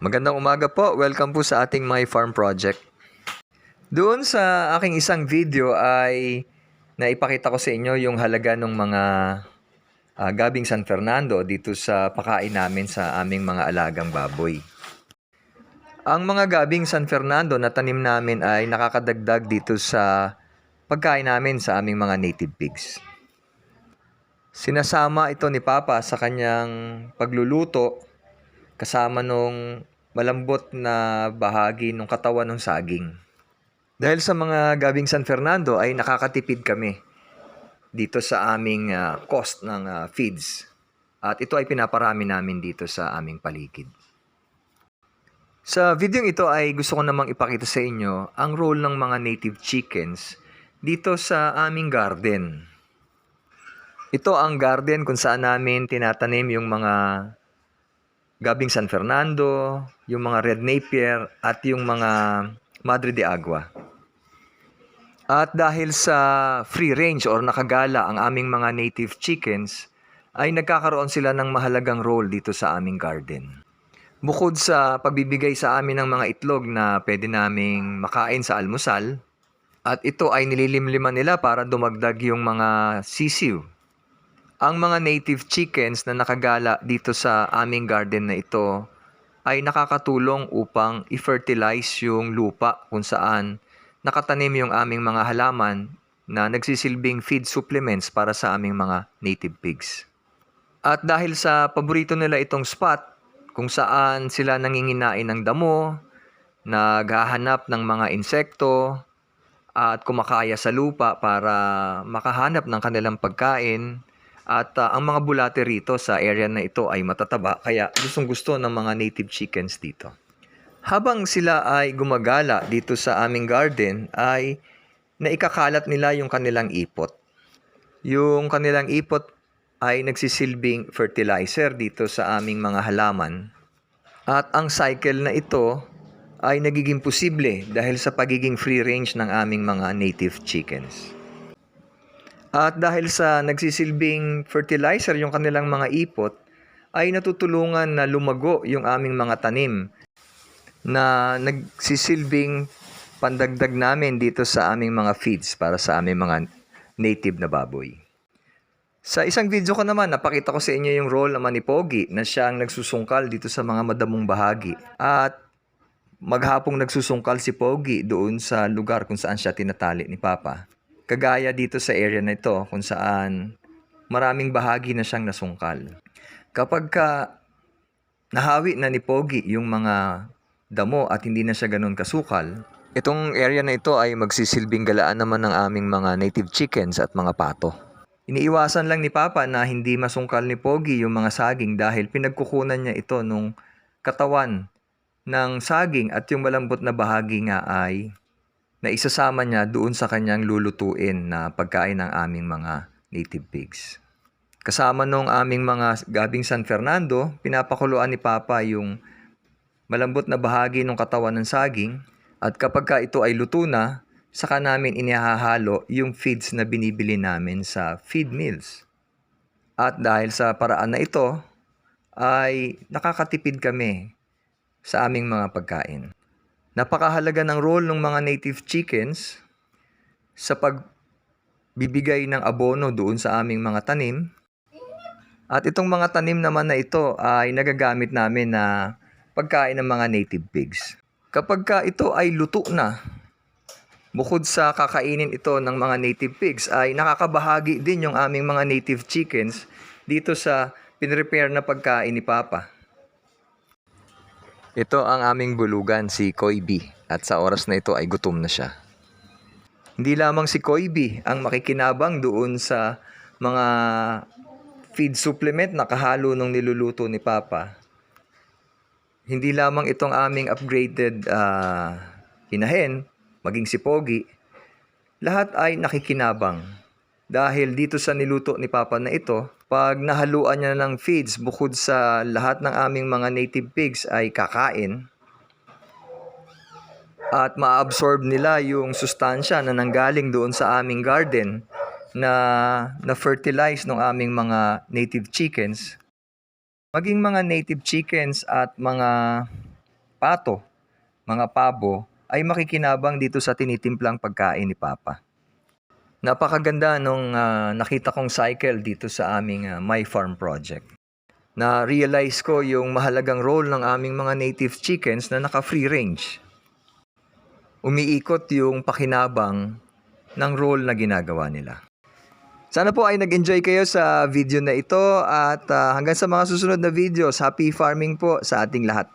Magandang umaga po. Welcome po sa ating My Farm Project. Doon sa aking isang video ay naipakita ko sa inyo yung halaga ng mga ah, gabing San Fernando dito sa pakain namin sa aming mga alagang baboy. Ang mga gabing San Fernando na tanim namin ay nakakadagdag dito sa pagkain namin sa aming mga native pigs. Sinasama ito ni Papa sa kanyang pagluluto kasama nung malambot na bahagi ng katawan ng saging. Dahil sa mga gabing San Fernando ay nakakatipid kami dito sa aming ah, cost ng ah, feeds. At ito ay pinaparami namin dito sa aming paligid. Sa video ito ay gusto ko namang ipakita sa inyo ang role ng mga native chickens dito sa aming garden. Ito ang garden kung saan namin tinatanim yung mga gabing San Fernando, yung mga red napier, at yung mga Madre de Agua. At dahil sa free range or nakagala ang aming mga native chickens, ay nagkakaroon sila ng mahalagang role dito sa aming garden. Bukod sa pagbibigay sa amin ng mga itlog na pwede naming makain sa almusal, at ito ay nililimliman nila para dumagdag yung mga sisiw ang mga native chickens na nakagala dito sa aming garden na ito ay nakakatulong upang i-fertilize yung lupa kung saan nakatanim yung aming mga halaman na nagsisilbing feed supplements para sa aming mga native pigs. At dahil sa paborito nila itong spot kung saan sila nanginginain ng damo, naghahanap ng mga insekto, at kumakaya sa lupa para makahanap ng kanilang pagkain, at ah, ang mga bulate rito sa area na ito ay matataba kaya gustong gusto ng mga native chickens dito. Habang sila ay gumagala dito sa aming garden ay naikakalat nila yung kanilang ipot. Yung kanilang ipot ay nagsisilbing fertilizer dito sa aming mga halaman. At ang cycle na ito ay nagiging posible dahil sa pagiging free range ng aming mga native chickens. At dahil sa nagsisilbing fertilizer yung kanilang mga ipot, ay natutulungan na lumago yung aming mga tanim na nagsisilbing pandagdag namin dito sa aming mga feeds para sa aming mga native na baboy. Sa isang video ko naman, napakita ko sa inyo yung role naman ni Pogi na siya ang nagsusungkal dito sa mga madamong bahagi. At maghapong nagsusungkal si Pogi doon sa lugar kung saan siya tinatali ni Papa. Kagaya dito sa area na ito kung saan maraming bahagi na siyang nasungkal. Kapag ka nahawi na ni Pogi yung mga damo at hindi na siya ganun kasukal, itong area na ito ay magsisilbing galaan naman ng aming mga native chickens at mga pato. Iniiwasan lang ni Papa na hindi masungkal ni Pogi yung mga saging dahil pinagkukunan niya ito nung katawan ng saging at yung malambot na bahagi nga ay na isasama niya doon sa kanyang lulutuin na pagkain ng aming mga native pigs. Kasama nung aming mga gabing San Fernando, pinapakuluan ni Papa yung malambot na bahagi ng katawan ng saging at kapag ka ito ay luto na, saka namin inihahalo yung feeds na binibili namin sa feed mills. At dahil sa paraan na ito, ay nakakatipid kami sa aming mga pagkain. Napakahalaga ng role ng mga native chickens sa pagbibigay ng abono doon sa aming mga tanim. At itong mga tanim naman na ito ay nagagamit namin na pagkain ng mga native pigs. Kapag ka ito ay luto na, bukod sa kakainin ito ng mga native pigs, ay nakakabahagi din yung aming mga native chickens dito sa pinrepare na pagkain ni Papa. Ito ang aming bulugan, si Koibi. At sa oras na ito ay gutom na siya. Hindi lamang si Koibi ang makikinabang doon sa mga feed supplement na kahalo ng niluluto ni Papa. Hindi lamang itong aming upgraded ah, hinahin, maging si Pogi, lahat ay nakikinabang. Dahil dito sa niluto ni Papa na ito, pag nahaluan niya ng feeds, bukod sa lahat ng aming mga native pigs ay kakain, at ma-absorb nila yung sustansya na nanggaling doon sa aming garden na na-fertilize ng aming mga native chickens. Maging mga native chickens at mga pato, mga pabo, ay makikinabang dito sa tinitimplang pagkain ni Papa. Napakaganda nung ah, nakita kong cycle dito sa aming ah, My Farm project. Na-realize ko yung mahalagang role ng aming mga native chickens na naka-free range. Umiikot yung pakinabang ng role na ginagawa nila. Sana po ay nag-enjoy kayo sa video na ito at ah, hanggang sa mga susunod na videos, happy farming po sa ating lahat.